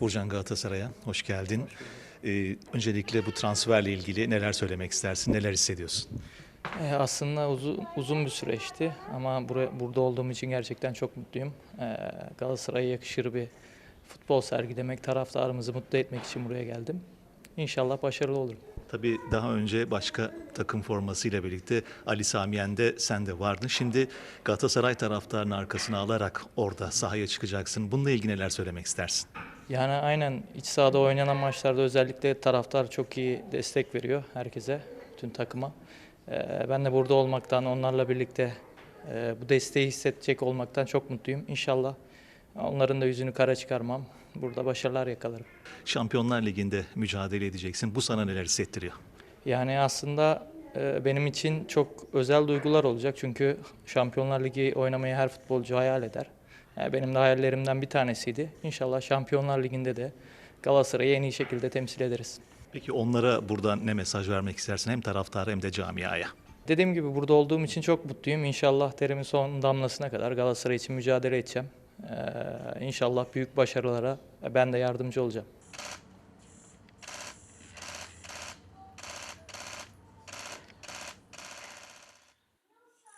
Burcan Galatasaray'a hoş geldin. Ee, öncelikle bu transferle ilgili neler söylemek istersin, neler hissediyorsun? Ee, aslında uzun, uzun bir süreçti ama buraya, burada olduğum için gerçekten çok mutluyum. Ee, Galatasaray'a yakışır bir futbol sergilemek, taraftarımızı mutlu etmek için buraya geldim. İnşallah başarılı olurum. Tabii daha önce başka takım formasıyla birlikte Ali Samiyen'de sen de vardın. Şimdi Galatasaray taraftarının arkasına alarak orada sahaya çıkacaksın. Bununla ilgili neler söylemek istersin? Yani aynen iç sahada oynanan maçlarda özellikle taraftar çok iyi destek veriyor herkese, bütün takıma. Ee, ben de burada olmaktan, onlarla birlikte e, bu desteği hissedecek olmaktan çok mutluyum. İnşallah onların da yüzünü kara çıkarmam. Burada başarılar yakalarım. Şampiyonlar Ligi'nde mücadele edeceksin. Bu sana neler hissettiriyor? Yani aslında e, benim için çok özel duygular olacak. Çünkü Şampiyonlar Ligi oynamayı her futbolcu hayal eder. Yani benim de hayallerimden bir tanesiydi. İnşallah Şampiyonlar Ligi'nde de Galatasaray'ı en iyi şekilde temsil ederiz. Peki onlara buradan ne mesaj vermek istersin hem taraftara hem de camiaya? Dediğim gibi burada olduğum için çok mutluyum. İnşallah terimin son damlasına kadar Galatasaray için mücadele edeceğim. Ee, İnşallah büyük başarılara ben de yardımcı olacağım.